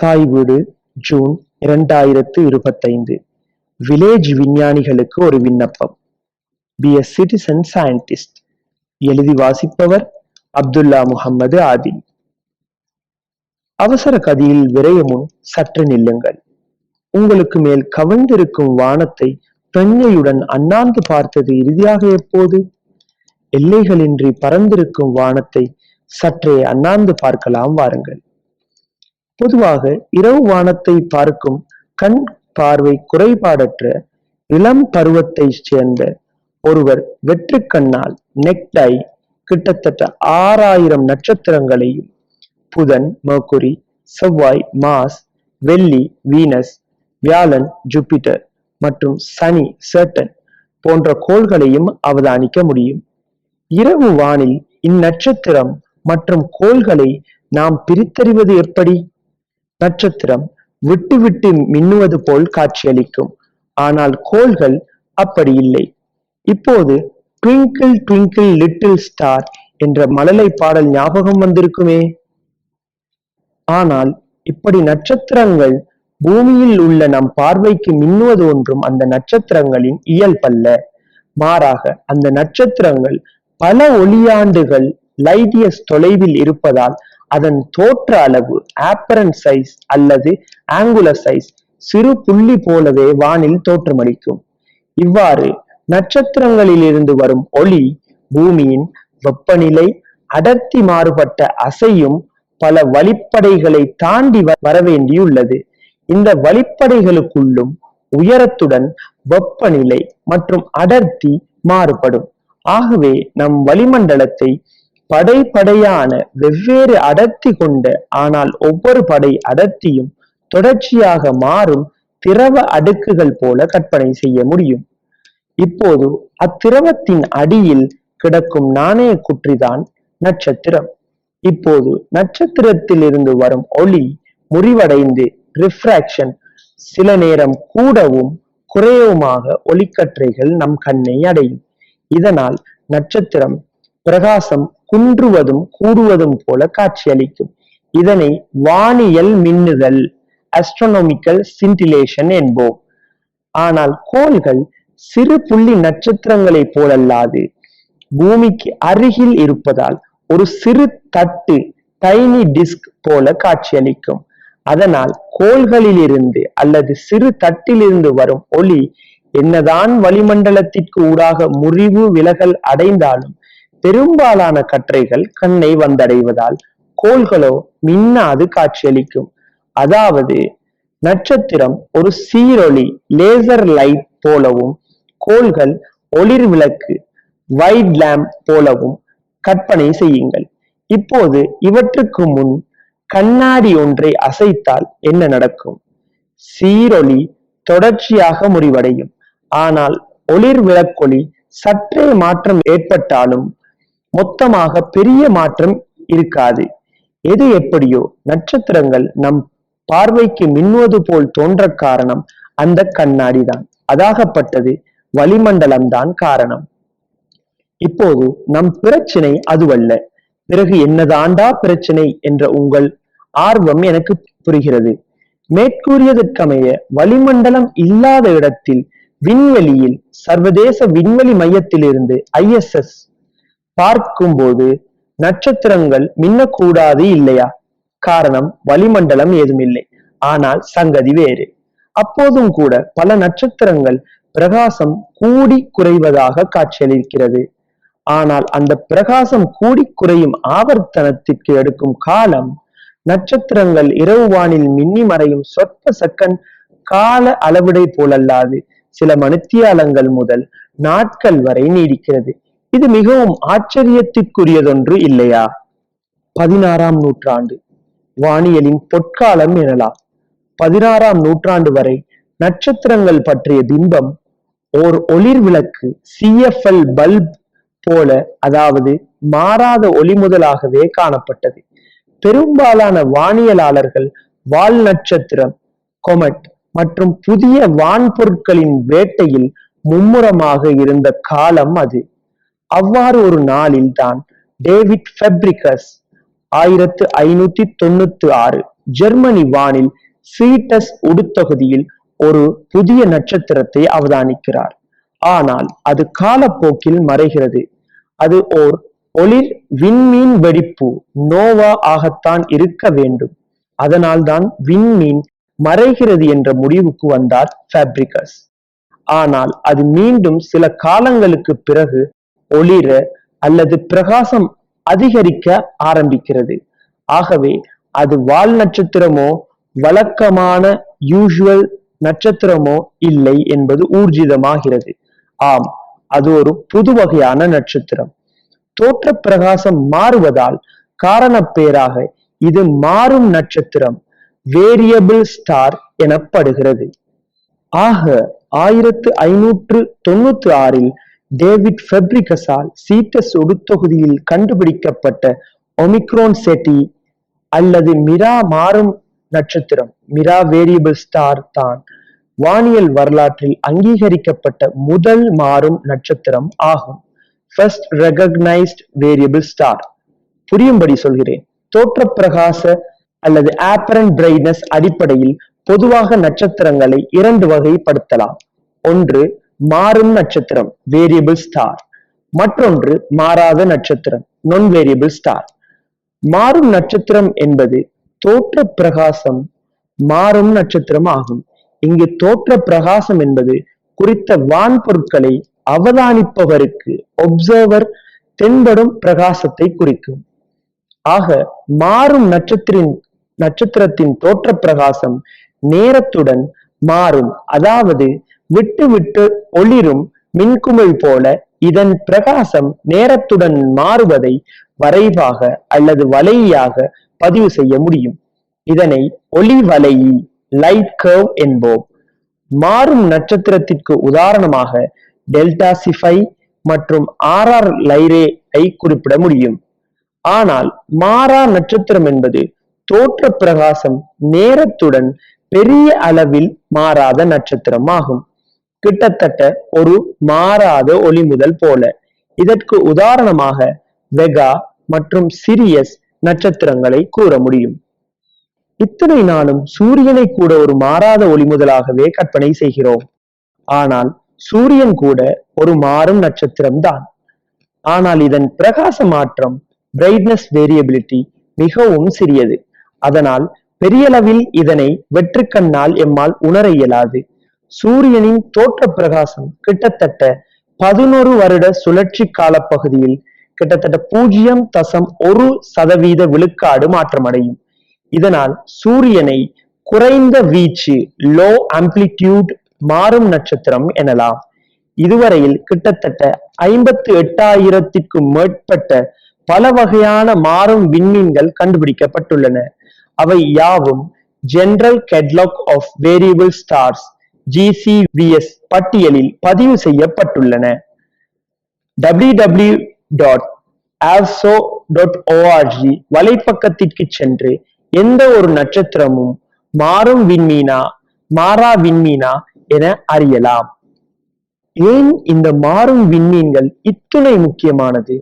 தாய் வீடு ஜூன் இரண்டாயிரத்து இருபத்தைந்து. வில்லேஜ் விஞ்ஞானிகளுக்கு ஒரு விண்ணப்பம். பி எ சிட்டிசன் சயின்டிஸ்ட் எழுதி வாசிப்பவர் அப்துல்லா முகமது ஆதில் அவசர கதியில் விரைய முன் சற்று நில்லுங்கள். உங்களுக்கு மேல் கவிழ்ந்திருக்கும் வானத்தை பெண்ணையுடன் அண்ணாந்து பார்த்தது இறுதியாக எப்போது? எல்லைகளின்றி பறந்திருக்கும் வானத்தை சற்றே அண்ணாந்து பார்க்கலாம் வாருங்கள். பொதுவாக இரவு வானத்தை பார்க்கும் கண் பார்வை குறைபாடற்ற இளம் பருவத்தைச் சேர்ந்த ஒருவர் வெற்று கண்ணால் நெக்டை கிட்டத்தட்ட ஆறாயிரம் நட்சத்திரங்களையும் புதன் மர்க்குரி செவ்வாய் மாஸ் வெள்ளி வீனஸ் வியாழன் ஜூபிட்டர் மற்றும் சனி சேட்டன் போன்ற கோள்களையும் அவதானிக்க முடியும். இரவு வானில் இந்நட்சத்திரம் மற்றும் கோள்களை நாம் பிரித்தறிவது எப்படி? நட்சத்திரம் விட்டு விட்டு மின்னுவது போல் காட்சியளிக்கும். ஆனால் கோள்கள் அப்படி இல்லை. இப்போது ட்விங்கிள் ட்விங்கிள் லிட்டில் ஸ்டார் என்ற மழலை பாடல் ஞாபகம் வந்திருக்குமே? ஆனால் இப்படி நட்சத்திரங்கள் பூமியில் உள்ள நம் பார்வைக்கு மின்னுவது ஒன்றும் அந்த நட்சத்திரங்களின் இயல்பல்ல மாறாக அந்த நட்சத்திரங்கள் பல ஒளியாண்டுகள் லைட் இயர்ஸ் தொலைவில் இருப்பதால் அதன் தோற்ற அளவு ஆப்பரன் சைஸ் அல்லது ஆங்குலர் சைஸ் சிறு புள்ளி போலவே வானில் தோற்றமளிக்கும். இவ்வாறு நட்சத்திரங்களிலிருந்து வரும் ஒளி பூமியின் வெப்பநிலை அடர்த்தி மாறுபட்ட அசையும் பல வழிப்படைகளை தாண்டி வரவேண்டியுள்ளது. இந்த வழிப்படைகளுக்குள்ளும் உயரத்துடன் வெப்பநிலை மற்றும் அடர்த்தி மாறுபடும். ஆகவே நம் வளிமண்டலத்தை படை படையான வெவ்வேறு அடர்த்தி கொண்ட ஆனால் ஒவ்வொரு படை அடர்த்தியும் தொடர்ச்சியாக மாறும் திரவ அடுக்குகள் போல கற்பனை செய்ய முடியும். இப்போது அத்திரவத்தின் அடியில் கிடக்கும் நாணய குற்றிதான் நட்சத்திரம். இப்போது நட்சத்திரத்தில் இருந்து வரும் ஒளி முறிவடைந்து ரிஃப்ராக்ஷன் சில நேரம் கூடவும் குறையவுமாக ஒளிக்கற்றைகள் நம் கண்ணை அடையும். இதனால் நட்சத்திரம் பிரகாசம் குன்றுவதும் கூடுவதும் போல காட்சியளிக்கும். இதனை வானியல் மின்னுதல் அஸ்ட்ரோனாமிக்கல் சிண்டிலேஷன் என்போம். ஆனால் கோள்கள் சிறு புள்ளி நட்சத்திரங்களைப் போலல்லாது பூமிக்கு அருகில் இருப்பதால் ஒரு சிறு தட்டு டைனி டிஸ்க் போல காட்சியளிக்கும். அதனால் கோள்களிலிருந்து அல்லது சிறு தட்டிலிருந்து வரும் ஒளி என்னதான் வளிமண்டலத்திற்கு ஊடாக முறிவு விலகல் அடைந்தாலும் பெரும்பாலான கற்றைகள் கண்ணை வந்தடைவதால் கோள்களோ மின்னாது காட்சியளிக்கும். அதாவது நட்சத்திரம் ஒரு சீரொளி லேசர் லைட் போலவும் கோள்கள் ஒளிர் விளக்கு வைட் லேம்ப் போலவும் கற்பனை செய்யுங்கள். இப்போது இவற்றுக்கு முன் கண்ணாடி ஒன்றை அசைத்தால் என்ன நடக்கும்? சீரொளி தொடர்ச்சியாக முடிவடையும் ஆனால் ஒளிர் விளக்கொளி சற்றே மாற்றம் ஏற்பட்டாலும் மொத்தமாக பெரிய மாற்றம் இருக்காது. எது எப்படியோ நட்சத்திரங்கள் நம் பார்வைக்கு மின்னுவது போல் தோன்ற காரணம் அந்த கண்ணாடி தான். அதாகப்பட்டது வளிமண்டலம் தான் காரணம். இப்போது நம் பிரச்சனை அதுவல்ல. பிறகு என்னதாண்டா பிரச்சனை என்ற உங்கள் ஆர்வம் எனக்கு புரிகிறது. மேற்கூறியதற்கமைய வளிமண்டலம் இல்லாத இடத்தில் விண்வெளியில் சர்வதேச விண்வெளி மையத்திலிருந்து ஐஎஸ்எஸ் பார்க்கும்போது நட்சத்திரங்கள் மின்னக்கூடாது இல்லையா? காரணம் வளிமண்டலம் ஏதுமில்லை ஆனால் சங்கதி வேறு. அப்போதும் கூட பல நட்சத்திரங்கள் பிரகாசம் கூடி குறைவதாக காட்சியளிக்கிறது. ஆனால் அந்த பிரகாசம் கூடி குறையும் ஆவர்த்தனத்திற்கு எடுக்கும் காலம் நட்சத்திரங்கள் இரவு வானில் மின்னி மறையும் சொற்ப செகண்ட் கால அளவிடை போலல்லாது சில மணித்தியாலங்கள் முதல் நாட்கள் வரை நீடிக்கிறது. இது மிகவும் ஆச்சரியத்திற்குரியதொன்று இல்லையா? பதினாறாம் நூற்றாண்டு. வானியலின் பொற்காலம் எனலாம். பதினாறாம் நூற்றாண்டு வரை நட்சத்திரங்கள் பற்றிய பிம்பம் ஓர் ஒளிர் விளக்கு சிஎஃப்எல் பல்ப் போல அதாவது மாறாத ஒளி முதலாகவே காணப்பட்டது. பெரும்பாலான வானியலாளர்கள் வால் நட்சத்திரம் கொமட் மற்றும் புதிய வான்பொருட்களின் வேட்டையில் மும்முரமாக இருந்த காலம் அது. அவ்வாறு ஒரு நாளில் தான் டேவிட் ஃபெப்ரிகஸ் ஆயிரத்து ஐநூத்தி தொண்ணூத்தி ஆறு ஜெர்மனி வானில் சீட்டஸ் உடுத்தொகுதியில் ஒரு புதிய நட்சத்திரத்தை அவதானிக்கிறார். ஆனால் அது காலப்போக்கில் மறைகிறது. அது ஓர் ஒளிர் விண்மீன் வெடிப்பு நோவா ஆகத்தான் இருக்க வேண்டும். அதனால்தான் விண்மீன் மறைகிறது என்ற முடிவுக்கு வந்தார் ஃபேப்ரிகஸ். ஆனால் அது மீண்டும் சில காலங்களுக்கு பிறகு ஒளிர அல்லது பிரகாசம் அதிகரிக்க ஆரம்பிக்கிறது. ஆகவே அது வால் நட்சத்திரமோ வழக்கமான யூஷுவல் நட்சத்திரமோ இல்லை என்பது ஊர்ஜிதமாகிறது. ஆம் அது ஒரு புது வகையான நட்சத்திரம். தோற்ற பிரகாசம் மாறுவதால் காரணப்பேராக இது மாறும் நட்சத்திரம் வேரியபிள் ஸ்டார் எனப்படுகிறது. ஆக ஆயிரத்து ஐநூற்று தொண்ணூத்தி ஆறில் டேவிட் ஃபெப்ரிகஸால் சீட்டஸ் உடுத்தொகுதியில் கண்டுபிடிக்கப்பட்ட ஒமிக்ரோன் செட்டி அல்லது மிரா மாறும் நட்சத்திரம். மிரா வேரியபிள் ஸ்டார் தான். வானியல் வரலாற்றில் அங்கீகரிக்கப்பட்ட முதல் மாறும் நட்சத்திரம் ஆகும். ஃபர்ஸ்ட் ரெகக்னைஸ்ட் வேரியபிள் ஸ்டார் புரியும்படி சொல்கிறேன். தோற்ற பிரகாச அல்லது ஆப்பரன் பிரைட்னஸ் அடிப்படையில் பொதுவாக நட்சத்திரங்களை இரண்டு வகைப்படுத்தலாம். ஒன்று மாறும் நட்சத்திரம் வேரியபிள் ஸ்டார் மற்றொன்று மாறாத நட்சத்திரம் நான் வேரியபிள் ஸ்டார் மாறும் நட்சத்திரம் என்பது தோற்ற பிரகாசம் மாறும் நட்சத்திரம் ஆகும். இங்கு தோற்ற பிரகாசம் என்பது குறித்த வான் பொருட்களை அவதானிப்பவருக்கு ஒப்சர்வர் தென்படும் பிரகாசத்தை குறிக்கும். ஆக மாறும் நட்சத்திரின் நட்சத்திரத்தின் தோற்ற பிரகாசம் நேரத்துடன் மாறும். அதாவது விட்டு விட்டு ஒளிரும் மின்குமிழ் போல இதன் பிரகாசம் நேரத்துடன் மாறுவதை வரைவாக அல்லது வலையாக பதிவு செய்ய முடியும். இதனை ஒளி வலையி லைட் கர்வ் என்போம். மாறும் நட்சத்திரத்திற்கு உதாரணமாக டெல்டா சிஃபை மற்றும் ஆர் ஆர் லைரே ஐ குறிப்பிட முடியும். ஆனால் மாறா நட்சத்திரம் என்பது தோற்ற பிரகாசம் நேரத்துடன் பெரிய அளவில் மாறாத நட்சத்திரம் ஆகும் கிட்டத்தட்ட ஒரு மாறாத ஒளிமுதல் போல. இதற்கு உதாரணமாக வெகா மற்றும் சிரியஸ் நட்சத்திரங்களை கூற முடியும். இத்தனை நாளும் சூரியனை கூட ஒரு மாறாத ஒளிமுதலாகவே கற்பனை செய்கிறோம். ஆனால் சூரியன் கூட ஒரு மாறும் நட்சத்திரம் தான் ஆனால் இதன் பிரகாச மாற்றம் பிரைட்னஸ் வேரியபிலிட்டி மிகவும் சிறியது. அதனால் பெரியளவில் இதனை வெற்றுக்கண்ணால் எம்மால் உணர இயலாது. சூரியனின் தோற்ற பிரகாசம் கிட்டத்தட்ட பதினொரு வருட சுழற்சி கால பகுதியில் கிட்டத்தட்ட பூஜ்ஜியம் தசம் ஒரு சதவீத விழுக்காடு மாற்றமடையும். இதனால் சூரியனை குறைந்த வீச்சு லோ ஆம்பிளிடியூட் மாறும் நட்சத்திரம் எனலாம். இதுவரையில் கிட்டத்தட்ட ஐம்பத்து எட்டாயிரத்திற்கும் மேற்பட்ட பல வகையான மாறும் விண்மீன்கள் கண்டுபிடிக்கப்பட்டுள்ளன. அவை யாவும் general catalogue of variable stars GCVS பட்டியலில் பதிவு செய்யப்பட்டுள்ளன. டபிள்யூ டாட் டாட் ஓஆர்ஜி வலைப்பக்கத்திற்கு சென்று எந்த ஒரு நட்சத்திரமும் மாறும் விண்மீனா மாறா விண்மீனா என அறியலாம். ஏன் இந்த மாறும் விண்மீன்கள் இத்துணை முக்கியமானது?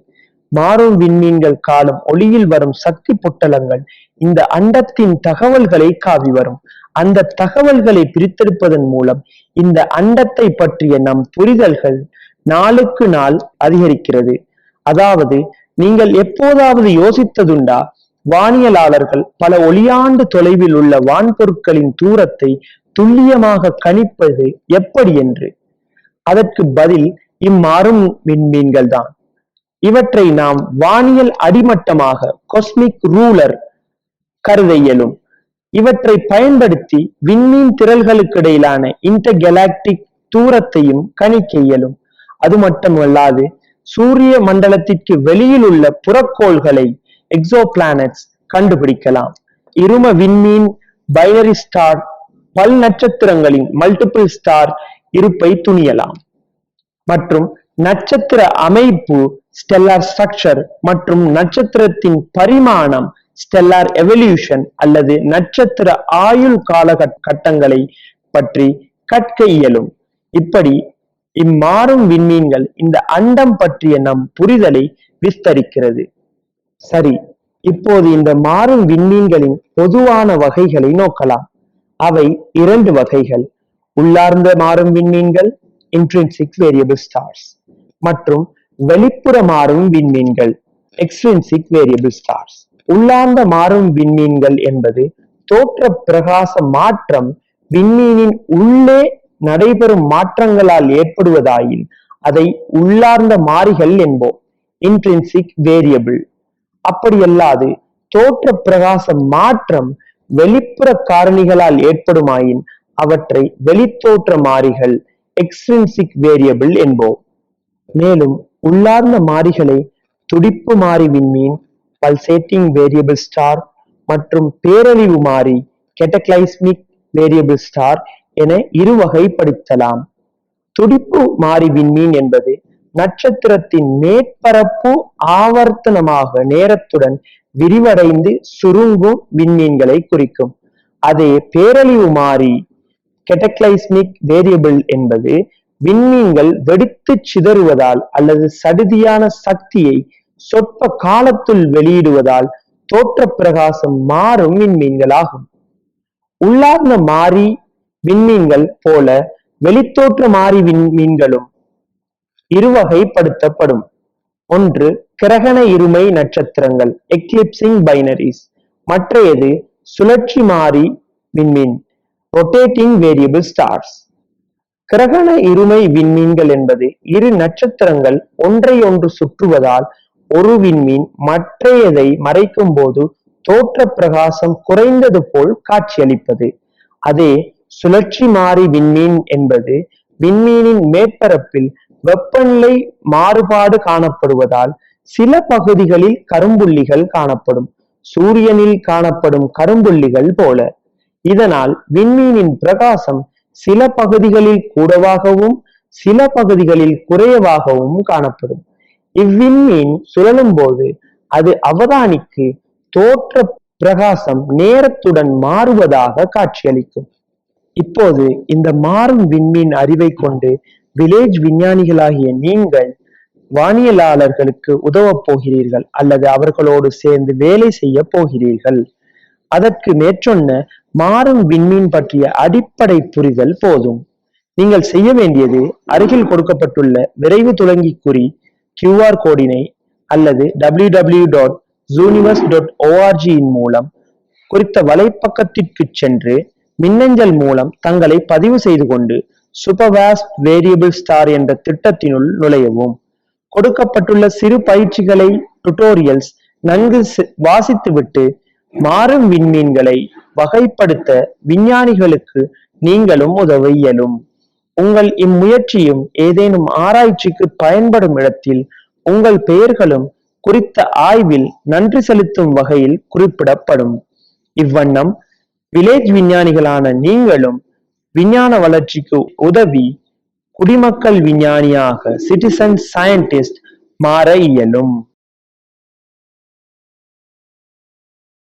மாறும் விண்மீன்கள் காலம் ஒளியில் வரும் சக்தி பொட்டலங்கள் இந்த அண்டத்தின் தகவல்களை காவி வரும். அந்த தகவல்களை பிரித்தெடுப்பதன் மூலம் இந்த அண்டத்தை பற்றிய நம் புரிதல்கள் நாளுக்கு நாள் அதிகரிக்கிறது. அதாவது நீங்கள் எப்போதாவது யோசித்ததுண்டா? வானியலாளர்கள் பல ஒளியாண்டு தொலைவில் உள்ள வான்பொருட்களின் தூரத்தை துல்லியமாக கணிப்பது எப்படி என்று? அதற்கு பதில் இம்மாறும் விண்மீன்கள் தான் இவற்றை நாம் வானியல் அடிமட்டமாக கொஸ்மிக் ரூலர் கருத இயலும். இவற்றை பயன்படுத்தி விண்மீன் திரள்களுக்கிடையிலான இன்டர்கெலாக்டிக் தூரத்தையும் கணிக்க இயலும். அது மட்டுமல்லாது சூரிய மண்டலத்திற்கு வெளியில் உள்ள புறக்கோள்களை எக்ஸோ பிளானட்ஸ் கண்டுபிடிக்கலாம். இரும விண்மீன் பைனரி ஸ்டார் பல் நட்சத்திரங்களின் மல்டிபிள் ஸ்டார் இருப்பை துணியலாம். மற்றும் நட்சத்திர அமைப்பு ஸ்டெல்லார் ஸ்ட்ரக்சர் மற்றும் நட்சத்திரத்தின் பரிமாணம் ஸ்டெல்லார் எவல்யூஷன் அல்லது நட்சத்திர ஆயுள் கால கட்டங்களை பற்றி கற்க இயலும். இப்படி இம்மாறும் விண்மீன்கள் இந்த அண்டம் பற்றிய நம் புரிதலை விஸ்தரிக்கிறது. சரி இப்போது இந்த மாறும் விண்மீன்களின் பொதுவான வகைகளை நோக்கலாம். அவை இரண்டு வகைகள். உள்ளார்ந்த மாறும் விண்மீன்கள் இன்ட்ரின்சிக் வேரியபிள் ஸ்டார்ஸ் மற்றும் வெளிப்புற மாறும் விண்மீன்கள் எக்ஸ்ட்ரின்சிக் வேரியபிள் ஸ்டார்ஸ் உள்ளார்ந்த மாறும் விண்மீன்கள் என்பது தோற்ற பிரகாச மாற்றம் விண்மீனின் உள்ளே நடைபெறும் மாற்றங்களால் ஏற்படுவதாயின் அதை உள்ளார்ந்த மாறிகள் என்போம் இன்ட்ரின்சிக் வேரியபிள் அப்படியல்லாது தோற்ற பிரகாச மாற்றம் வெளிப்புற காரணிகளால் ஏற்படுமாயின் அவற்றை வெளித்தோற்ற மாறிகள் எக்ஸ்ட்ரின்சிக் வேரியபிள் என்போம். மேலும் உள்ளார்ந்த மாறிகளை துடிப்பு மாறி விண்மீன் பல்சேட்டிங் வேரியபிள் ஸ்டார் மற்றும் பேரழிவு மாறி கெட்டக்ளைஸ்மிக் வேரியபிள் ஸ்டார் என இரு வகைப்படுத்தலாம். துடிப்பு மாறி விண்மீன் என்பது நட்சத்திரத்தின் மேற்பரப்பு ஆவர்த்தனமாக நேரத்துடன் விரிவடைந்து சுருங்கும் விண்மீன்களை குறிக்கும். அதே பேரழிவு மாறி கெட்டக்ளைஸ்மிக் வேரியபிள் என்பது விண்மீன்கள் வெடித்து சிதறுவதால் அல்லது சடுதியான சக்தியை சொற்ப காலத்துள் வெளியிடுவதால் தோற்ற பிரகாசம் மாறும் விண்மீன்களாகும். உள்ளார்ந்த மாறி விண்மீன்கள் போல வெளித்தோற்ற மாறி விண்மீன்களும் இருவகைப்படுத்தப்படும். ஒன்று கிரகண இருமை நட்சத்திரங்கள் எக்லிப்சிங் பைனரிஸ் மற்றையது சுழற்சி மாறி விண்மீன் ரொட்டேட்டிங் வேரியபிள் ஸ்டார்ஸ் கிரகண இருமை விண்மீன்கள் என்பது இரு நட்சத்திரங்கள் ஒன்றை ஒன்று சுற்றுவதால் ஒரு விண்மீன் மற்றையதை மறைக்கும் போது தோற்ற பிரகாசம் குறைந்தது போல் காட்சியளிப்பது. அதே சுழற்சி மாறி விண்மீன் என்பது விண்மீனின் மேற்பரப்பில் வெப்பநிலை மாறுபாடு காணப்படுவதால் சில பகுதிகளில் கரும்புள்ளிகள் காணப்படும். சூரியனில் காணப்படும் கரும்புள்ளிகள் போல. இதனால் விண்மீனின் பிரகாசம் சில பகுதிகளில் கூடவாகவும் சில பகுதிகளில் குறைவாகவும் காணப்படும். இவ்விண்மீன் சுழலும் போது அது அவதானிக்கு தோற்ற பிரகாசம் நேரத்துடன் மாறுவதாக காட்சியளிக்கும். இப்போது இந்த மாறும் விண்மீன் அறிவை கொண்டு வில்லேஜ் விஞ்ஞானிகளாகிய நீங்கள் வானியலாளர்களுக்கு உதவப் போகிறீர்கள் அல்லது அவர்களோடு சேர்ந்து வேலை செய்ய போகிறீர்கள். அதற்கு மேற்சொன்ன மாறும் விண்மீன் பற்றிய அடிப்படை புரிதல் போதும். நீங்கள் செய்ய வேண்டியது அருகில் கொடுக்கப்பட்டுள்ள விரைவு துலங்கி குறி கியூஆர் கோடினை அல்லது www.zooniverse.org டாட் டாட் ஓஆர்ஜியின் மூலம் குறித்த வலைப்பக்கத்திற்கு சென்று மின்னஞ்சல் மூலம் தங்களை பதிவு செய்து கொண்டு சூப்பர்வாஸ்ட் வேரியபிள் ஸ்டார் என்ற திட்டத்தினுள் நுழையவும். கொடுக்கப்பட்டுள்ள சிறு பயிற்சிகளை டுட்டோரியல்ஸ் நன்கு வாசித்துவிட்டு மாறும் விண்மீன்களை வகைப்படுத்த விஞ்ஞானிகளுக்கு நீங்களும் உதவ இயலும். உங்கள் இம்முயற்சியும் ஏதேனும் ஆராய்ச்சிக்கு பயன்படும் இடத்தில் உங்கள் பெயர்களும் குறித்த ஆய்வில் நன்றி செலுத்தும் வகையில் குறிப்பிடப்படும். இவ்வண்ணம் வில்லேஜ் விஞ்ஞானிகளான நீங்களும் விஞ்ஞான வளர்ச்சிக்கு உதவி குடிமக்கள் விஞ்ஞானியாக சிட்டிசன் சயின்டிஸ்ட் மாற இயலும்.